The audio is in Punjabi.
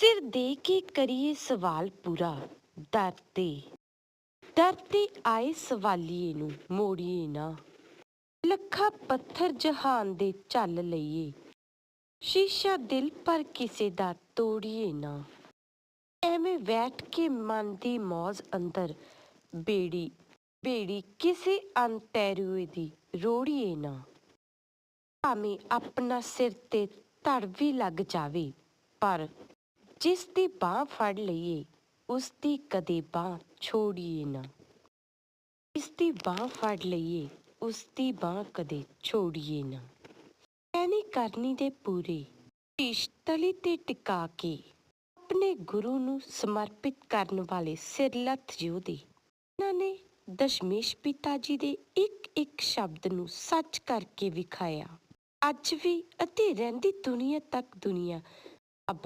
ਸਿਰ ਦੇ ਕੇ ਕਰੀਏ ਸਵਾਲ ਪੂਰਾ। ਦਰ ਤੇ। ਦਰ ਤੇ ਆਏ ਸਵਾਲੀਏ ਨੂੰ, ਮੋੜੀਏ ਨਾ। ਲੱਖਾਂ ਪੱਥਰ ਜਹਾਨ ਦੇ ਚੱਲ ਲਈਏ। ਸ਼ੀਸ਼ਾ ਦਿਲ ਪਰ ਕਿਸੇ ਦਾ ਤੋੜੀਏ ਨਾ। ਐਵੇਂ ਬੈਠ ਕੇ ਮਨ ਦੀ ਮੌਜ ਅੰਦਰ ਬੇੜੀ ਬੇੜੀ ਕਿਸੇ ਅੰਤੈਰੂਏ ਦੀ ਰੋੜੀਏ ਨਾ। ਭਾਵੇਂ ਆਪਣਾ ਸਿਰ ਤੇ ਧੜ ਵੀ ਲੱਗ ਜਾਵੇ, ਪਰ ਜਿਸ ਦੀ ਬਾਹ ਫੜ ਲਈਏ ਉਸ ਦੀ ਕਦੇ ਬਾਹ ਛੋੜੀਏ ਨਾ। ਇਸ ਦੀ ਬਾਹ ਫੜ ਲਈਏ ਉਸ ਦੀ ਬਾਹ ਕਦੇ ਛੋੜੀਏ ਨਾ। ਐਨੀ ਕਰਨੀ ਦੇ ਪੂਰੇ ਤਲੀ ਤੇ ਟਿਕਾ ਕੇ, ਆਪਣੇ ਗੁਰੂ ਨੂੰ ਸਮਰਪਿਤ ਕਰਨ ਵਾਲੇ ਸਿਰਲੱਥ ਯੋਧੇ। ਇਹਨਾਂ ਨੇ ਦਸ਼ਮੇਸ਼ ਪਿਤਾ ਜੀ ਦੇ ਇੱਕ ਇੱਕ ਸ਼ਬਦ ਨੂੰ ਸੱਚ ਕਰਕੇ ਵਿਖਾਇਆ। ਅੱਜ ਵੀ ਅਤੇ ਰਹਿੰਦੀ ਦੁਨੀਆ ਤੱਕ ਦੁਨੀਆ